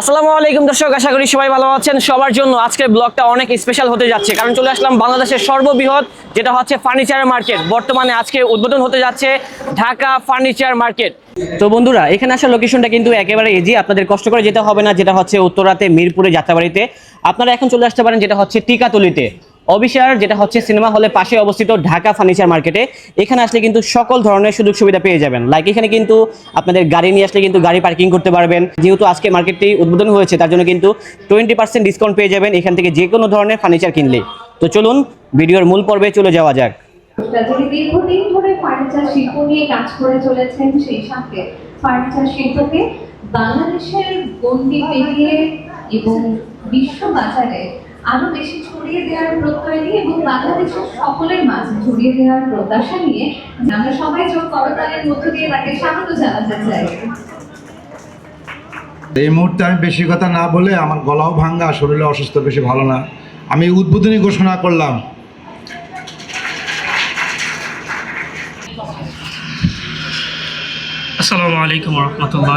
আসসালামু আলাইকুম দর্শক, আশা করি সবাই ভালো আছেন। সবার জন্য আজকের ব্লগটা অনেক স্পেশাল হতে যাচ্ছে। কারণ চলে আসলাম বাংলাদেশের সর্ববৃহৎ, যেটা হচ্ছে ফার্নিচার মার্কেট বর্তমানে আজকে উদ্বোধন হতে যাচ্ছে ঢাকা ফার্নিচার মার্কেট তো বন্ধুরা, এখানে আসার লোকেশনটা কিন্তু একেবারে ইজি আপনাদের কষ্ট করে যেতে হবে না, যেটা হচ্ছে উত্তরাতে মিরপুরে যাত্রাবাড়িতে। আপনারা এখন চলে আসতে পারেন, যেটা হচ্ছে টিকাতলিতে। অবিশার যেটা হচ্ছে সিনেমা হলে পাশে অবস্থিত ঢাকা ফার্নিচার মার্কেটে, এখানে আসলে কিন্তু সকল ধরনের সুযোগ সুবিধা পেয়ে যাবেন। লাইক এখানে কিন্তু আপনাদের গাড়ি নিয়ে আসলে কিন্তু গাড়ি পার্কিং করতে পারবেন। যেহেতু আজকে মার্কেটটি উদ্বোধন হয়েছে, তার জন্য কিন্তু টোয়েন্টি পার্সেন্ট ডিসকাউন্ট পেয়ে যাবেন এখান থেকে যে কোনো ধরনের ফার্নিচার কিনলে। তো চলুন, ভিডিওর মূল পর্বে চলে যাওয়া যাক। বাংলাদেশের গন্ডি পেরিয়ে এবং বিশ্ব বাজারে আরও বেশি ছড়িয়ে দেওয়ার প্রত্যয় নিয়ে এবং বাংলাদেশের সকলের মাঝে ছড়িয়ে দেওয়ার প্রত্যাশা নিয়ে আমরা সবাই যোগ করতালের মধ্য দিয়ে তাকে স্বাগত জানাতে চাই। এই মুহূর্তে আমি বেশি কথা না বলে আমার গলাও ভাঙ্গা শরীরে অসুস্থ বেশি ভালো না। আমি উদ্বোধনী ঘোষণা করলাম। আসসালামু আলাইকুম রহমতুল্লাহ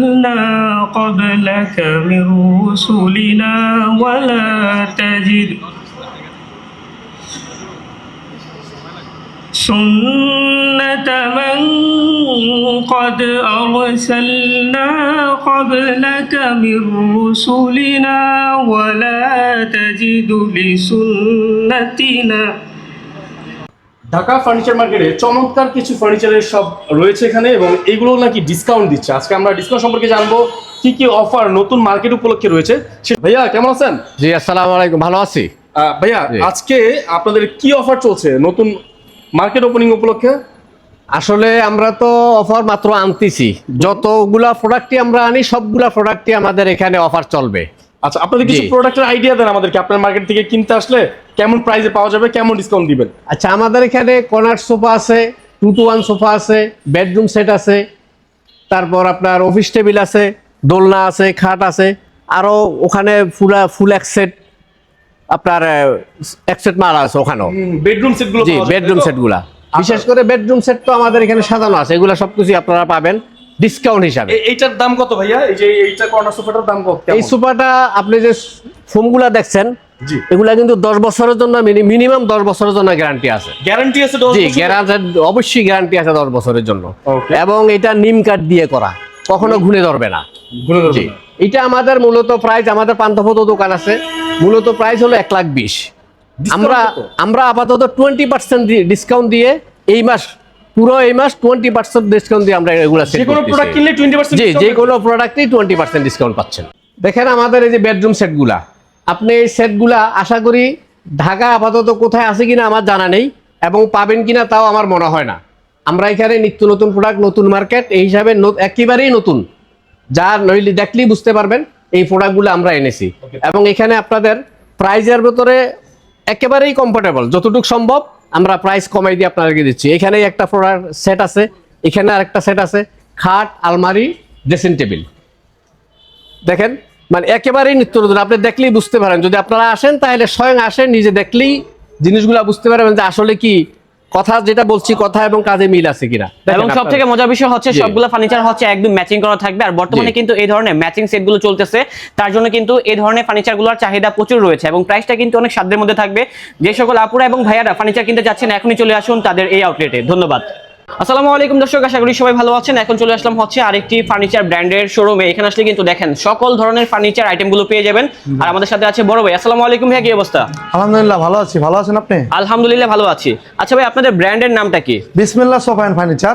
أرسلنا قبلك من رسلنا ولا تجد سنة من قد أرسلنا قبلك من رسلنا ولا تجد لسنتنا ঢাকা ফার্নিচার মার্কেটে চমৎকার কিছু ফার্নিচারের সব রয়েছে এখানে এবং এগুলো নাকি ডিসকাউন্ট দিচ্ছে। আজকে আমরা ডিসকাউন্ট সম্পর্কে জানব কি কি অফার নতুন মার্কেট উপলক্ষে রয়েছে। ভাইয়া কেমন আছেন? জি আসসালামু আলাইকুম ভালো আছি। ভাইয়া আজকে আপনাদের কি অফার চলছে নতুন মার্কেট ওপেনিং উপলক্ষে? আসলে আমরা তো অফার মাত্র আনতেছি। যতগুলা প্রোডাক্টই আমরা আনি সবগুলা প্রোডাক্টই আমাদের এখানে অফার চলবে। আচ্ছা আপনাদের কিছু প্রোডাক্টের আইডিয়া দেন আমাদেরকে। আপনার মার্কেট থেকে কিনতে আসলে কেমন প্রাইসে পাওয়া যাবে কেমন ডিসকাউন্ট দিবেন? আচ্ছা আমাদের এখানে কর্নার সোফা আছে টু টু ওয়ান সোফা আছে বেডরুম সেট আছে তারপর আপনার অফিস টেবিল আছে দোলনা আছে খাট আছে আরও ওখানে ফুলা ফুল এক সেট আপনার এক সেট মাল আছে ওখানেও। বেডরুম সেটগুলো জি বেডরুম সেটগুলা বিশেষ করে বেডরুম সেট তো আমাদের এখানে সাজানো আছে এগুলা সবকিছু আপনারা পাবেন। ডিসকাউন্ট হিসাবে। এইটার দাম কত ভাইয়া? এই যে এইটা কর্নার সোফাটার দাম কত? এই সোফাটা আপনি যে ফোমগুলা দেখছেন এগুলা কিন্তু দশ বছরের জন্য মিনিমাম দশ বছরের জন্য গ্যারান্টি আছে। গ্যারান্টি আছে জি গ্যারান্টি অবশ্যই গ্যারান্টি আছে দশ বছরের জন্য। এবং এটা নিম কাঠ দিয়ে করা। কখনো ঘুরে ধরবে না। জি। এটা আমাদের মূলত প্রাইস আমাদের পান্থপত দোকান আছে। মূলত প্রাইস হলো এক লাখ বিশ। আমরা আমরা আপাতত টোয়েন্টি পার্সেন্ট ডিসকাউন্ট দিয়ে এই মাস পুরো এই মাস টোয়েন্টি পার্সেন্ট ডিসকাউন্ট দিয়ে আমরা এগুলো যে কোনো প্রোডাক্ট কিনলে টোয়েন্টি পার্সেন্ট জি যে কোনো প্রোডাক্টই টোয়েন্টি পার্সেন্ট ডিসকাউন্ট পাচ্ছেন। দেখেন আমাদের এই যে বেডরুম সেটগুলা আপনি এই সেটগুলা আশা করি ঢাকা আপাতত কোথায় আছে কিনা আমার জানা নেই এবং পাবেন কিনা তাও আমার মনে হয় না। আমরা এখানে নিত্য নতুন প্রোডাক্ট নতুন মার্কেট এই হিসাবে একেবারেই নতুন। যা নইলে দেখলেই বুঝতে পারবেন এই প্রোডাক্টগুলো আমরা এনেছি। এবং এখানে আপনাদের প্রাইজের ভেতরে একেবারেই কমফোর্টেবল যতটুকু সম্ভব আমরা প্রাইস কমাই দিয়ে আপনাদেরকে দিচ্ছি। এখানে একটা প্রোডাক্ট সেট আছে, এখানে আরেকটা সেট আছে, খাট, আলমারি ড্রেসিং টেবিল দেখেন মানে একেবারেই নিত্য নতুন আপনি দেখলেই বুঝতে পারেন। যদি আপনারা আসেন, তাহলে স্বয়ং আসেন, নিজে দেখলেই জিনিসগুলো বুঝতে পারবেন যে আসলে কি কথা যেটা বলছি কথা এবং কাজে মিল আছে কিনা? এবং সব থেকে মজার বিষয় হচ্ছে। সবগুলো ফার্নিচার হচ্ছে একদম ম্যাচিং করা থাকবে আর বর্তমানে কিন্তু এই ধরনের ম্যাচিং সেটগুলো চলতেছে। তার জন্য কিন্তু এই ধরনের ফার্নিচারগুলোর চাহিদা প্রচুর রয়েছে এবং প্রাইসটা কিন্তু অনেক সাধ্যের মধ্যে থাকবে। যে সকল আপুরা এবং ভাইয়ারা ফার্নিচার কিনতে যাচ্ছেন এখনই চলে আসুন তাদের এই আউটলেটে ধন্যবাদ। আসসালামু আলাইকুম দর্শক আশা করি সবাই ভালো আছেন। এখন চলে আসলাম হচ্ছে আরেকটি ফার্নিচার ব্র্যান্ডের শোরুমে। এখানে আসলে কিন্তু দেখেন সকল ধরনের ফার্নিচার আইটেমগুলো পেয়ে যাবেন। আর আমাদের সাথে আছে বড় ভাই। আসসালামু আলাইকুম ভাই কি অবস্থা? আলহামদুলিল্লাহ ভালো আছি। ভালো আছেন আপনি? আলহামদুলিল্লাহ ভালো আছি। আচ্ছা ভাই আপনাদের ব্র্যান্ডের নামটা কি? বিসমিল্লাহ সোফা অ্যান্ড ফার্নিচার।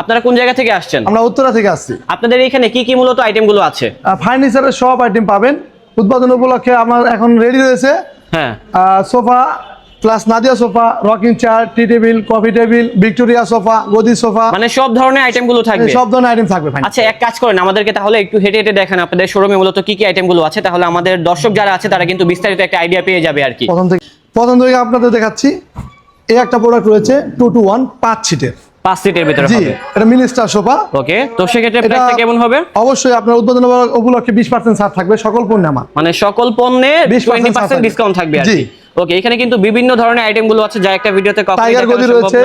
আপনারা কোন জায়গা থেকে আসছেন? আমরা উত্তরা থেকে আসছি। আপনাদের এখানে কি কি মূলত আইটেমগুলো আছে? ফার্নিচারের সব আইটেম পাবেন। উৎপাদন উপলক্ষে আমার এখন রেডি রয়েছে। হ্যাঁ। Sofa plus Nadia sofa rocking chair tea table coffee table Victoria sofa গদি সোফা মানে সব ধরনের আইটেমগুলো থাকবে। সব ধরনের আইটেম থাকবে আচ্ছা এক কাজ করেন আমাদেরকে তাহলে একটু হেঁটে হেঁটে দেখেন আপনাদের শোরুমে মূলত কি কি আইটেমগুলো আছে তাহলে আমাদের দর্শক যারা আছে তারা কিন্তু বিস্তারিত একটা আইডিয়া পেয়ে যাবে আর কি। প্রথম থেকে প্রথম থেকে আপনাদের দেখাচ্ছি এই একটা প্রোডাক্ট রয়েছে টু টু ওয়ান পাঁচ সিটের পাঁচ সিটের ভিতরে জি হবে। এটা মিনিস্টার সোফা ওকে তো সেক্ষেত্রে প্রাইসটা কেমন হবে? অবশ্যই আপনার উদ্বোধন উপলক্ষে বিশ পার্সেন্ট ছাড় থাকবে সকল পণ্যে আমার। মানে সকল পণ্যে 20% টোয়েন্টি পার্সেন্ট ডিসকাউন্ট থাকবে। আর কি। ওকে এখানে কিন্তু বিভিন্ন ধরনের আইটেমগুলো আছে যা একটা ভিডিওতে টাইগার গদি রয়েছে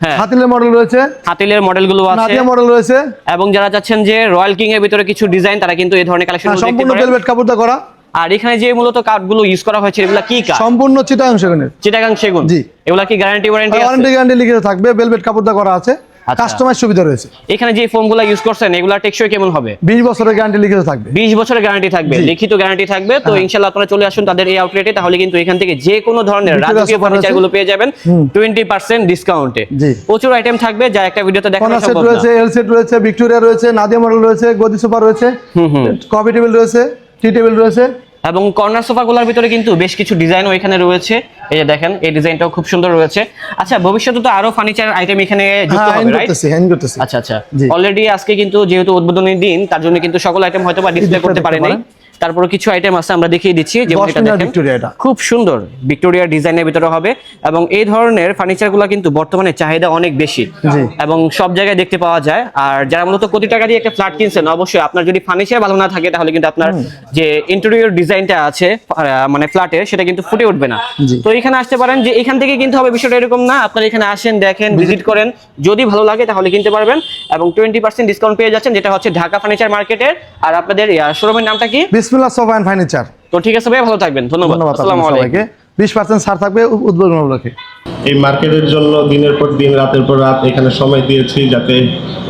হ্যাঁ। হাতিলের মডেল রয়েছে। হাতিলের মডেলগুলো আছে। নাদিয়া মডেল রয়েছে। এবং যারা চাচ্ছেন যে রয়্যাল কিং এর ভিতরে কিছু ডিজাইন তারা কিন্তু এই ধরনের কালেকশন হ্যাঁ, দেখতে সম্পূর্ণ ভেলভেট কাপড় করা। আর এখানে যে মূলত কাঠগুলো ইউজ করা হয়েছে এগুলা কি কাঠ সম্পূর্ণ চিটাগাং সেগুনের। চিটাগাং সেগুন। জি। এগুলা কি গ্যারান্টি ওয়ারেন্টি আছে? ওয়ারেন্টি গ্যারান্টি লিখিত থাকবে ভেলভেট কাপড় দিয়ে করা আছে। আচ্ছা। কাস্টমাইজ সুবিধা রয়েছে। এখানে যে ফোমগুলো ইউজ করছেন এগুলা টেকসই কেমন হবে? বিশ বছরের গ্যারান্টি লিখিত থাকবে। 20 বছরের গ্যারান্টি থাকবে লিখিত গ্যারান্টি থাকবে। তো হ্যাঁ। ইনশাআল্লাহ আপনারা চলে আসুন তাদের এই আউটলেটে তাহলে কিন্তু এখান থেকে যে কোনো ধরনের রাজকীয় sofa ফার্নিচারগুলো পেয়ে যাবেন হুম। 20% ডিসকাউন্টে প্রচুর আইটেম থাকবে যা একটা ভিডিওতে দেখানো সম্ভব না। রয়েছে এল সেট রয়েছে ভিক্টোরিয়া রয়েছে নাদিয়া মডেল রয়েছে গদি সোফা রয়েছে হুম হুম। কফি টেবিল রয়েছে টি টেবিল রয়েছে এবং কর্নার সোফাগুলোর ভিতরে কিন্তু বেশ কিছু ডিজাইনও এখানে রয়েছে। এই যে দেখেন এই ডিজাইনটাও খুব সুন্দর রয়েছে। আচ্ছা ভবিষ্যতে তো আরও ফার্নিচার আইটেম এখানে যুক্ত হ্যাঁ হবে রাইট আচ্ছা আচ্ছা। অলরেডি আজকে কিন্তু যেহেতু উদ্বোধনী দিন তার জন্য কিন্তু সকল আইটেম হয়তো বা ডিসপ্লে করতে পারে নাই। তারপরে কিছু আইটেম আছে আমরা দেখিয়ে দিচ্ছি যেমন এটা দেখেন। খুব সুন্দর ভিক্টোরিয়ার ডিজাইনের ভিতরে হবে এবং এই ধরনের ফার্নিচারগুলো কিন্তু বর্তমানে চাহিদা অনেক বেশি। এবং সব জায়গায় দেখতে পাওয়া যায় আর যারা মূলত কোটি টাকা দিয়ে একটা ফ্ল্যাট কিনছেন অবশ্যই আপনার যদি ফার্নিচার ভালো না থাকে তাহলে কিন্তু আপনার যে ইন্টেরিয়র ডিজাইনটা আছে মানে ফ্ল্যাটে সেটা কিন্তু ফুটে উঠবে না। তো এখানে আসতে পারেন যে এখান থেকে কিন্তু হবে বিষয়টা এরকম না আপনারা এখানে আসেন দেখেন ভিজিট করেন যদি ভালো লাগে তাহলে কিনতে পারবেন এবং টোয়েন্টি পার্সেন্ট ডিসকাউন্ট পেয়ে যাচ্ছেন যেটা হচ্ছে ঢাকা ফার্নিচার মার্কেটের আর আপনাদের শোরুমের নামটা কি? বিসমিল্লাহ সোফা ফার্নিচার। তো ঠিক আছে ভাই ভালো থাকবেন। ধন্যবাদ। আসসালামু আলাইকুম। বিশ পার্সেন্ট ছাড় থাকবে উদ্বোধন উপলক্ষে। এই মার্কেটের জন্য দিনের পর দিন, রাতের পর রাত এখানে সময় দিয়েছি যাতে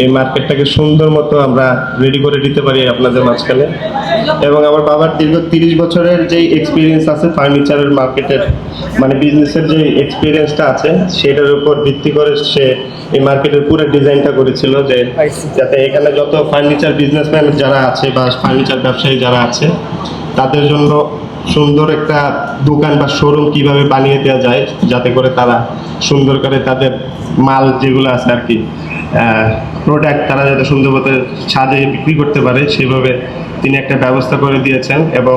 এই মার্কেটটাকে সুন্দর মতো আমরা রেডি করে দিতে পারি আপনাদের মাঝখানে। এবং আমার বাবার দীর্ঘ তিরিশ বছরের যে এক্সপিরিয়েন্স আছে ফার্নিচারের মার্কেটের মানে বিজনেসের যে এক্সপিরিয়েন্সটা আছে, সেটার উপর ভিত্তি করে সে এই মার্কেটের পুরো ডিজাইনটা করেছিল যে যাতে এখানে যত ফার্নিচার বিজনেসম্যান যারা আছে বা ফার্নিচার ব্যবসায়ী যারা আছে, তাদের জন্য সুন্দর একটা দোকান বা শোরুম কীভাবে বানিয়ে দেওয়া যায় যাতে করে তারা সুন্দর করে তাদের মাল যেগুলো আছে আর কি প্রোডাক্ট তারা যাতে সুন্দর মতো সাজিয়ে বিক্রি করতে পারে, সেভাবে তিনি একটা ব্যবস্থা করে দিয়েছেন এবং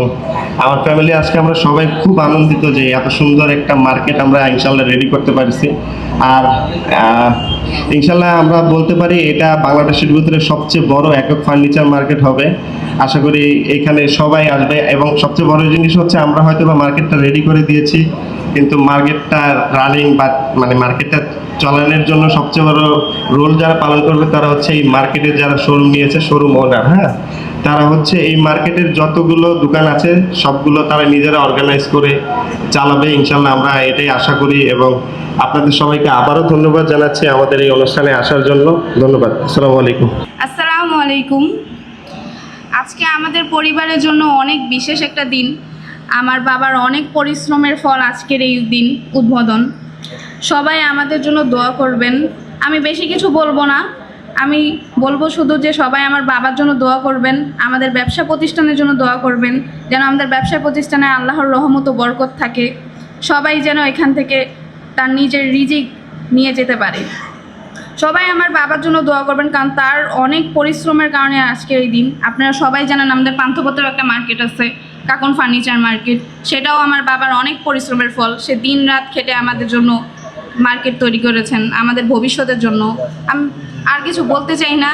আমার ফ্যামিলি আজকে আমরা সবাই খুব আনন্দিত যে এত সুন্দর একটা মার্কেট আমরা ইনশাল্লাহ রেডি করতে পারছি। আর ইনশাল্লাহ আমরা বলতে পারি এটা বাংলাদেশের ভিতরে সবচেয়ে বড় একক ফার্নিচার মার্কেট হবে। আশা করি এখানে সবাই আসবে এবং সবচেয়ে বড় জিনিস হচ্ছে আমরা হয়তো বা মার্কেটটা রেডি করে দিয়েছি, কিন্তু মার্কেটটা রানিং বা মানে মার্কেটটা চলানোর জন্য সবচেয়ে বড় রোল যারা পালন করবে তারা হচ্ছে এই মার্কেটের যারা শোরুম নিয়েছে শোরুম ওনার হ্যাঁ? তারা হচ্ছে এই মার্কেটের যতগুলো দোকান আছে, সবগুলো তারা নিজেরা অর্গানাইজ করে চালাবে ইনশাল্লাহ আমরা এটাই আশা করি এবং আপনাদের সবাইকে আবারও ধন্যবাদ জানাচ্ছি আমাদের এই অনুষ্ঠানে আসার জন্য। ধন্যবাদ। আসসালামু আলাইকুম। আসসালামু আলাইকুম। আজকে আমাদের পরিবারের জন্য অনেক বিশেষ একটা দিন। আমার বাবার অনেক পরিশ্রমের ফল আজকের এই দিন, উদ্বোধন। সবাই আমাদের জন্য দোয়া করবেন। আমি বেশি কিছু বলব না। আমি বলব শুধু যে সবাই আমার বাবার জন্য দোয়া করবেন, আমাদের ব্যবসা প্রতিষ্ঠানের জন্য দোয়া করবেন, যেন আমাদের ব্যবসা প্রতিষ্ঠানে আল্লাহর রহমত বরকত থাকে। সবাই যেন এখান থেকে তার নিজের রিজিক নিয়ে যেতে পারে। সবাই আমার বাবার জন্য দোয়া করবেন, কারণ তার অনেক পরিশ্রমের কারণে আজকের এই দিন। আপনারা সবাই জানেন আমাদের পান্থপত্রেও একটা মার্কেট আছে, কাকন ফার্নিচার মার্কেট। সেটাও আমার বাবার অনেক পরিশ্রমের ফল। সে দিন রাত খেটে আমাদের জন্য মার্কেট তৈরি করেছেন, আমাদের ভবিষ্যতের জন্য। আমি, আর কিছু বলতে চাই না।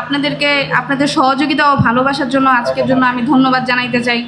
আপনাদেরকে, আপনাদের সহযোগিতা ও ভালোবাসার জন্য আজকের জন্য আমি ধন্যবাদ জানাইতে চাই।